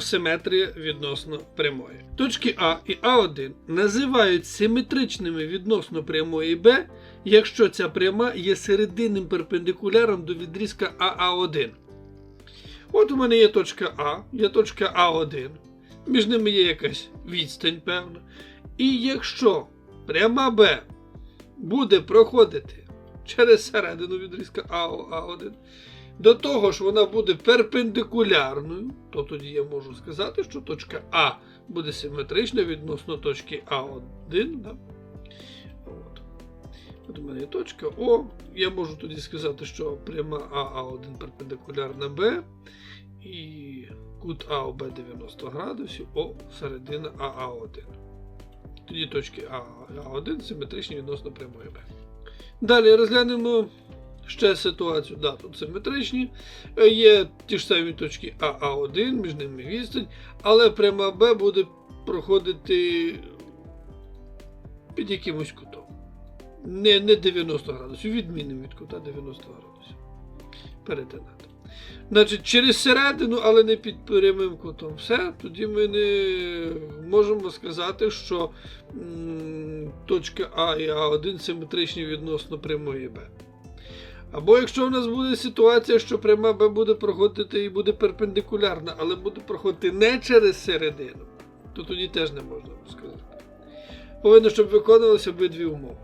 симетрія відносно прямої. Точки А і А1 називають симетричними відносно прямої Б, якщо ця пряма є серединним перпендикуляром до відрізка АА1. От у мене є точка А, є точка А1. Між ними є якась відстань, певна. І якщо пряма Б буде проходити через середину відрізка АО1, до того ж вона буде перпендикулярною, то тоді я можу сказати, що точка А буде симетрична відносно точки А1. Да? От. От у мене є точка О. Я можу тоді сказати, що пряма АА1 перпендикулярна Б і кут АОБ 90 градусів, О середина АА1. Тоді точки А і А1 симетричні відносно прямої Б. Далі розглянемо ще ситуацію. Да, тут симетричні. Е, Є ті ж самі точки А, А1, між ними відстань, але пряма Б буде проходити під якимось кутом. Не, не 90 градусів, відмінним від кута 90 градусів. Перетинати. Значить, через середину, але не під прямим кутом. Все, тоді ми не можемо сказати, що м, точка А і А1 симетричні відносно прямої Б. Або якщо в нас буде ситуація, що пряма Б буде проходити і буде перпендикулярна, але буде проходити не через середину, то тоді теж не можна сказати. Повинно, щоб виконувалися обидві умови.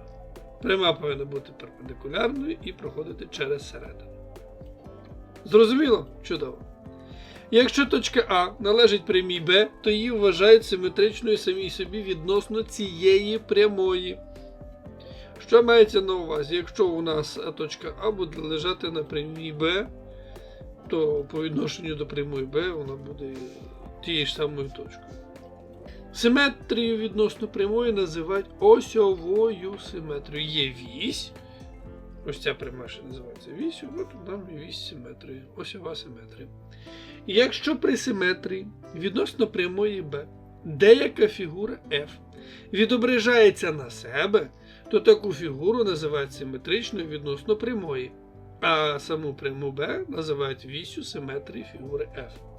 Пряма повинна бути перпендикулярною і проходити через середину. Зрозуміло? Чудово. Якщо точка А належить прямій Б, то її вважають симетричною самій собі відносно цієї прямої. Що мається на увазі? Якщо у нас точка А буде лежати на прямій Б, то по відношенню до прямої Б вона буде тією ж самою точкою. Симетрію відносно прямої називають осьовою симетрією. Є вісь. Ось ця пряма ще називається вісю, от нам і вісь симетрії, осьова симетрія. І якщо при симетрії відносно прямої Б деяка фігура F відображається на себе, то таку фігуру називають симетричною відносно прямої, а саму пряму Б називають вісю симетрії фігури F.